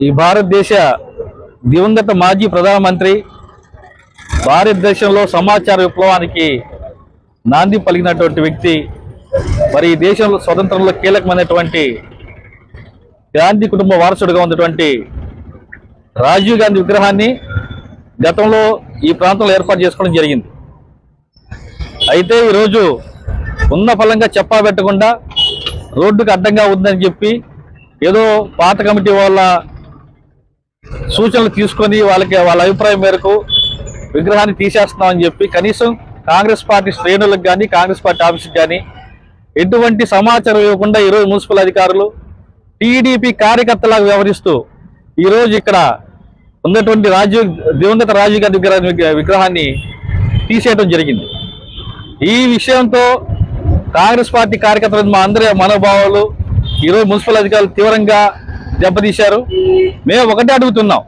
ఈ భారతదేశ దివంగత మాజీ ప్రధానమంత్రి భారతదేశంలో సమాచార విప్లవానికి నాంది పలిగినటువంటి వ్యక్తి మరి ఈ దేశంలో స్వతంత్రంలో కీలకమైనటువంటి గాంధీ కుటుంబ వారసుడిగా ఉన్నటువంటి రాజీవ్ గాంధీ విగ్రహాన్ని గతంలో ఈ ప్రాంతంలో ఏర్పాటు చేసుకోవడం జరిగింది. అయితే ఈరోజు ఉన్న ఫలంగా చెప్పా పెట్టకుండా రోడ్డుకు అడ్డంగా ఉందని చెప్పి ఏదో పాత కమిటీ వాళ్ళ సూచనలు తీసుకొని వాళ్ళకి వాళ్ళ అభిప్రాయం మేరకు విగ్రహాన్ని తీసేస్తున్నామని చెప్పి కనీసం కాంగ్రెస్ పార్టీ శ్రేణులకు కానీ కాంగ్రెస్ పార్టీ ఆఫీస్కి కానీ ఎటువంటి సమాచారం ఇవ్వకుండా ఈరోజు మున్సిపల్ అధికారులు టీడీపీ కార్యకర్తలాగా వ్యవహరిస్తూ ఈరోజు ఇక్కడ ఉన్నటువంటి రాజీవ్ దివంగత రాజీవ్ గారి విగ్రహ విగ్రహాన్ని తీసేయడం జరిగింది. ఈ విషయంతో కాంగ్రెస్ పార్టీ కార్యకర్తలు మా అందరి మనోభావాలు ఈరోజు మున్సిపల్ అధికారులు తీవ్రంగా దెబ్బతీశారు. మేము ఒకటే అడుగుతున్నాం.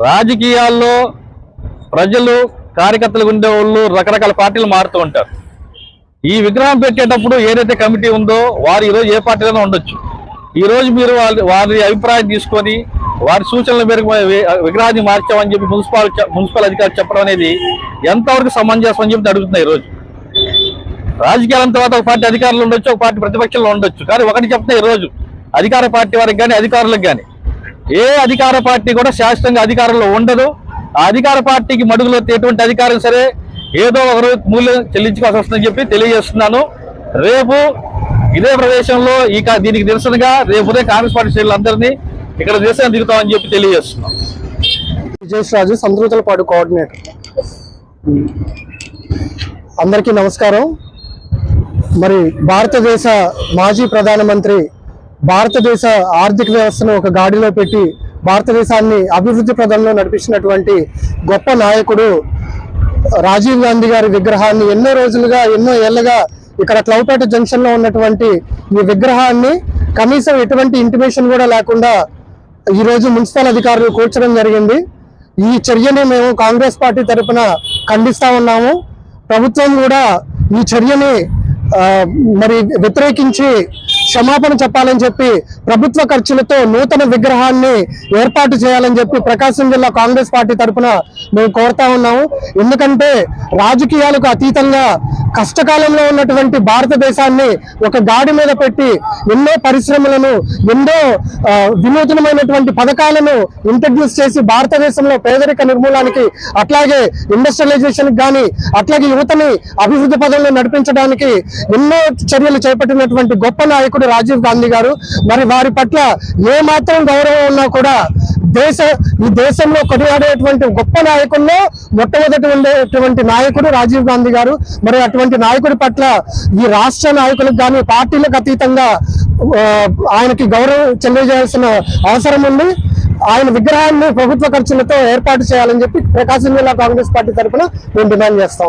రాజకీయాల్లో ప్రజలు కార్యకర్తలు ఉండే వాళ్ళు రకరకాల పార్టీలు మారుతూ ఉంటారు. ఈ విగ్రహం పెట్టేటప్పుడు ఏదైతే కమిటీ ఉందో వారు ఈరోజు ఏ పార్టీలోనే ఉండొచ్చు. ఈ రోజు మీరు వాళ్ళ వారి అభిప్రాయం తీసుకొని వారి సూచనల మేరకు విగ్రహాన్ని మార్చామని చెప్పి మున్సిపల్ మున్సిపల్ అధికారులు చెప్పడం అనేది ఎంతవరకు సమంజసం అని చెప్పి అడుగుతున్నాయి ఈరోజు రాజకీయాల తర్వాత ఒక పార్టీ అధికారులు ఉండొచ్చు ఒక పార్టీ ప్రతిపక్షంలో ఉండొచ్చు. కానీ ఒకటి చెప్తే ఈ రోజు అధికార పార్టీ వారికి కానీ అధికారులకు కానీ ఏ అధికార పార్టీ కూడా శాశ్వతంగా అధికారంలో ఉండదు. ఆ అధికార పార్టీకి మడుగులో ఎటువంటి అధికారం సరే ఏదో ఒకరోజు మూల్యం చెల్లించుకోవాల్సి వస్తుందని చెప్పి తెలియజేస్తున్నాను. రేపు ఇదే ప్రదేశంలో ఈ దీనికి నిరసనగా రేపు ఉదయం కాంగ్రెస్ పార్టీ శ్రేణులందరినీ ఇక్కడ నిరసన దిగుతామని చెప్పి తెలియజేస్తున్నాం. విజయరాజు రాజు సంద్రూతలపాడు కోఆర్డినేటర్. అందరికీ నమస్కారం. మరి భారతదేశ మాజీ ప్రధానమంత్రి భారతదేశ ఆర్థిక వ్యవస్థను ఒక గాడిలో పెట్టి భారతదేశాన్ని అభివృద్ధి ప్రదంలో నడిపించినటువంటి గొప్ప నాయకుడు రాజీవ్ గాంధీ గారి విగ్రహాన్ని ఎన్నో రోజులుగా ఎన్నో ఏళ్ళుగా ఇక్కడ క్లౌపేట జంక్షన్లో ఉన్నటువంటి ఈ విగ్రహాన్ని కనీసం ఎటువంటి ఇంటిమేషన్ కూడా లేకుండా ఈ రోజు మున్సిపల్ అధికారులు కూర్చడం జరిగింది. ఈ చర్యని మేము కాంగ్రెస్ పార్టీ తరపున ఖండిస్తా ఉన్నాము. ప్రభుత్వం కూడా ఈ చర్యని మరి వ్యతిరేకించి క్షమాపణ చెప్పాలని చెప్పి ప్రభుత్వ ఖర్చులతో నూతన విగ్రహాన్ని ఏర్పాటు చేయాలని చెప్పి ప్రకాశం జిల్లా కాంగ్రెస్ పార్టీ తరపున మేము కోరుతా ఉన్నాము. ఎందుకంటే రాజకీయాలకు అతీతంగా కష్టకాలంలో ఉన్నటువంటి భారతదేశాన్ని ఒక గాడి మీద పెట్టి ఎన్నో పరిశ్రమలను ఎన్నో వినూతనమైనటువంటి పథకాలను ఇంట్రడ్యూస్ చేసి భారతదేశంలో పేదరిక నిర్మూలనకి అట్లాగే ఇండస్ట్రియలైజేషన్ కానీ అట్లాగే యువతని అభివృద్ధి పదంలో నడిపించడానికి ఎన్నో చర్యలు చేపట్టినటువంటి గొప్ప నాయకుడు రాజీవ్ గాంధీ గారు. మరి వారి పట్ల ఏ మాత్రం గౌరవం ఉన్నా కూడా దేశ ఈ దేశంలో కొనియాడేటువంటి గొప్ప నాయకుల్లో మొట్టమొదటి ఉండేటువంటి నాయకుడు రాజీవ్ గాంధీ గారు. మరి అటువంటి నాయకుడి పట్ల ఈ రాష్ట్ర నాయకులకు కానీ పార్టీలకు అతీతంగా ఆయనకి గౌరవం చెల్లించాల్సిన అవసరం ఉంది. ఆయన విగ్రహాన్ని ప్రభుత్వ ఖర్చులతో ఏర్పాటు చేయాలని చెప్పి ప్రకాశం జిల్లా కాంగ్రెస్ పార్టీ తరఫున మేము డిమాండ్ చేస్తా